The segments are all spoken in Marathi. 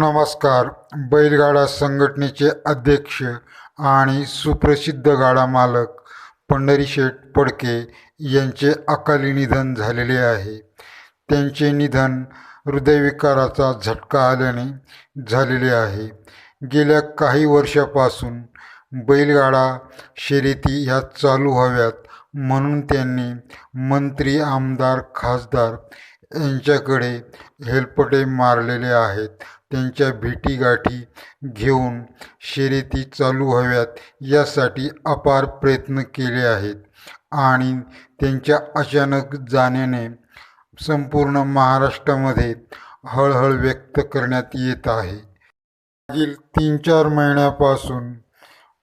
नमस्कार. बैलगाडा संघटनेचे अध्यक्ष आणि सुप्रसिद्ध गाडा मालक पंढरीशेठ पडके यांचे अकाली निधन झालेले आहे. त्यांचे निधन हृदयविकाराचा झटका आल्याने झालेले आहे. गेल्या काही वर्षापासून बैलगाडा शर्यती ह्या चालू व्हाव्यात. म्हणून त्यांनी मंत्री आमदार खासदार यांच्याकडे हेलपटे मारलेले आहेत. त्यांच्या भेटीगाठी घेऊन शर्यती चालू हव्यात यासाठी अपार प्रयत्न केले आहेत आणि त्यांच्या अचानक जाण्याने संपूर्ण महाराष्ट्रामध्ये हळहळ व्यक्त करण्यात येत आहे. मागील तीन चार महिन्यापासून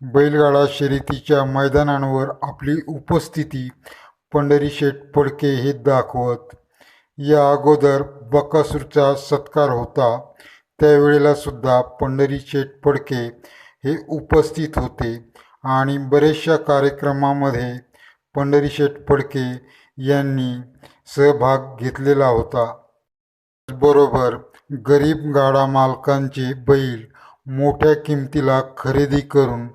बैलगाडा शर्यतीच्या मैदानांवर आपली उपस्थिती पंढरीशेठ फडके हे दाखवत. या अगोदर बकासूरचा सत्कार होता. त्यावेळेला सुद्धा पंढरीशेठ फडके हे उपस्थित होते आणि बरेचशा कार्यक्रमामध्ये पंढरीशेठ फडके यांनी सहभाग घेतलेला होता. बरोबर गरीब गाडा मालकांचे बैल मोठ्या किमतीला खरेदी करून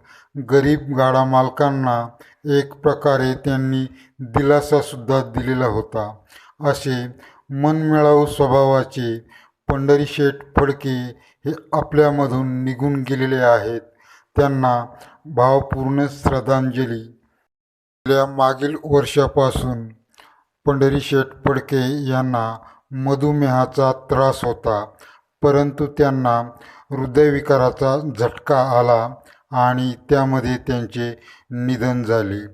गरीब गाडा मालकांना एक प्रकारे त्यांनी दिलासासुद्धा दिलेला होता. असे मनमिळाऊ स्वभावाचे पंढरीशेठ फडके हे आपल्यामधून निघून गेलेले आहेत. त्यांना भावपूर्ण श्रद्धांजली. गेल्या मागील वर्षापासून पंढरीशेठ फडके यांना मधुमेहाचा त्रास होता परंतु त्यांना हृदयविकाराचा झटका आला. आणि त्यामध्ये त्यांचे निधन झाले.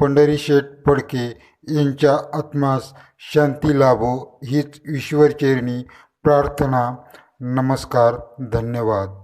पंढरीशेठ फडके यांच्या आत्मास शांती लाभो हीच ईश्वरचरणी प्रार्थना. नमस्कार धन्यवाद.